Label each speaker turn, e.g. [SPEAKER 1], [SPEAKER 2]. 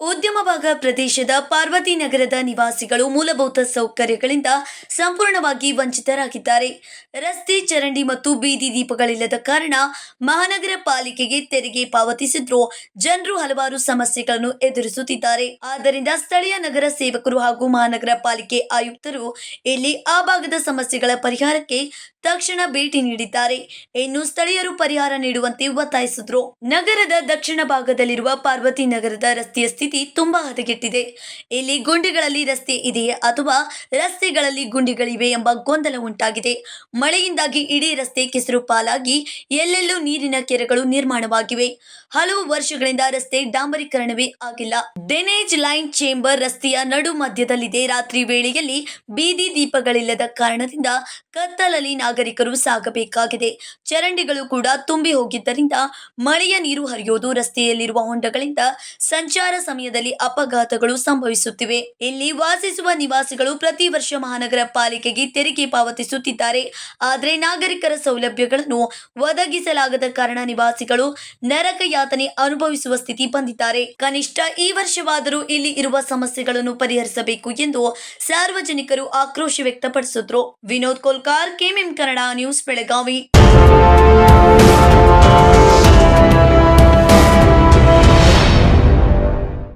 [SPEAKER 1] ಉದ್ಯಮ ಭಾಗ ಪ್ರದೇಶದ ಪಾರ್ವತಿ ನಗರದ ನಿವಾಸಿಗಳು ಮೂಲಭೂತ ಸೌಕರ್ಯಗಳಿಂದ ಸಂಪೂರ್ಣವಾಗಿ ವಂಚಿತರಾಗಿದ್ದಾರೆ. ರಸ್ತೆ, ಚರಂಡಿ ಮತ್ತು ಬೀದಿ ದೀಪಗಳಿಲ್ಲದ ಕಾರಣ ಮಹಾನಗರ ಪಾಲಿಕೆಗೆ ತೆರಿಗೆ ಪಾವತಿಸಿದ್ರೂ ಜನರು ಹಲವಾರು ಸಮಸ್ಯೆಗಳನ್ನು ಎದುರಿಸುತ್ತಿದ್ದಾರೆ. ಆದ್ದರಿಂದ ಸ್ಥಳೀಯ ನಗರ ಸೇವಕರು ಹಾಗೂ ಮಹಾನಗರ ಪಾಲಿಕೆ ಆಯುಕ್ತರು ಇಲ್ಲಿ ಆ ಭಾಗದ ಸಮಸ್ಯೆಗಳ ಪರಿಹಾರಕ್ಕೆ ತಕ್ಷಣ ಭೇಟಿ ನೀಡಿದ್ದಾರೆ. ಇನ್ನು ಸ್ಥಳೀಯರು ಪರಿಹಾರ ನೀಡುವಂತೆ ಒತ್ತಾಯಿಸಿದ್ರು. ನಗರದ ದಕ್ಷಿಣ ಭಾಗದಲ್ಲಿರುವ ಪಾರ್ವತಿ ನಗರದ ರಸ್ತೆಯ ಸ್ಥಿತಿ ತುಂಬಾ ಹದಗೆಟ್ಟಿದೆ. ಇಲ್ಲಿ ಗುಂಡಿಗಳಲ್ಲಿ ರಸ್ತೆ ಇದೆಯೇ ಅಥವಾ ರಸ್ತೆಗಳಲ್ಲಿ ಗುಂಡಿಗಳಿವೆ ಎಂಬ ಗೊಂದಲ ಉಂಟಾಗಿದೆ. ಮಳೆಯಿಂದಾಗಿ ಇಡೀ ರಸ್ತೆ ಕೆಸರು ಪಾಲಾಗಿ ಎಲ್ಲೆಲ್ಲೂ ನೀರಿನ ಕೆರೆಗಳು ನಿರ್ಮಾಣವಾಗಿವೆ. ಹಲವು ವರ್ಷಗಳಿಂದ ರಸ್ತೆ ಡಾಂಬರೀಕರಣವೇ ಆಗಿಲ್ಲ. ಡೆನೇಜ್ ಲೈನ್ ಚೇಂಬರ್ ರಸ್ತೆಯ ನಡು ಮಧ್ಯದಲ್ಲಿದೆ. ರಾತ್ರಿ ವೇಳೆಯಲ್ಲಿ ಬೀದಿ ದೀಪಗಳಿಲ್ಲದ ಕಾರಣದಿಂದ ಕತ್ತಲಲ್ಲಿ ನಾಗರಿಕರು ಸಾಗಬೇಕಾಗಿದೆ. ಚರಂಡಿಗಳು ಕೂಡ ತುಂಬಿ ಹೋಗಿದ್ದರಿಂದ ಮಳೆಯ ನೀರು ಹರಿಯೋದು ರಸ್ತೆಯಲ್ಲಿರುವ ಹೊಂಡಗಳಿಂದ ಸಂಚಾರ ಸಮಯದಲ್ಲಿ ಅಪಘಾತಗಳು ಸಂಭವಿಸುತ್ತಿವೆ. ಇಲ್ಲಿ ವಾಸಿಸುವ ನಿವಾಸಿಗಳು ಪ್ರತಿ ವರ್ಷ ಮಹಾನಗರ ಪಾಲಿಕೆಗೆ ತೆರಿಗೆ ಪಾವತಿಸುತ್ತಿದ್ದಾರೆ. ಆದರೆ ನಾಗರಿಕರ ಸೌಲಭ್ಯಗಳನ್ನು ಒದಗಿಸಲಾಗದ ಕಾರಣ ನಿವಾಸಿಗಳು ನರಕ ಯಾತನೆ ಅನುಭವಿಸುವ ಸ್ಥಿತಿ ಬಂದಿದ್ದಾರೆ. ಕನಿಷ್ಠ ಈ ವರ್ಷವಾದರೂ ಇಲ್ಲಿ ಇರುವ ಸಮಸ್ಯೆಗಳನ್ನು ಪರಿಹರಿಸಬೇಕು ಎಂದು ಸಾರ್ವಜನಿಕರು ಆಕ್ರೋಶ ವ್ಯಕ್ತಪಡಿಸಿದ್ರು. Vinod Kolkar, KMM Kannada news Belagavi.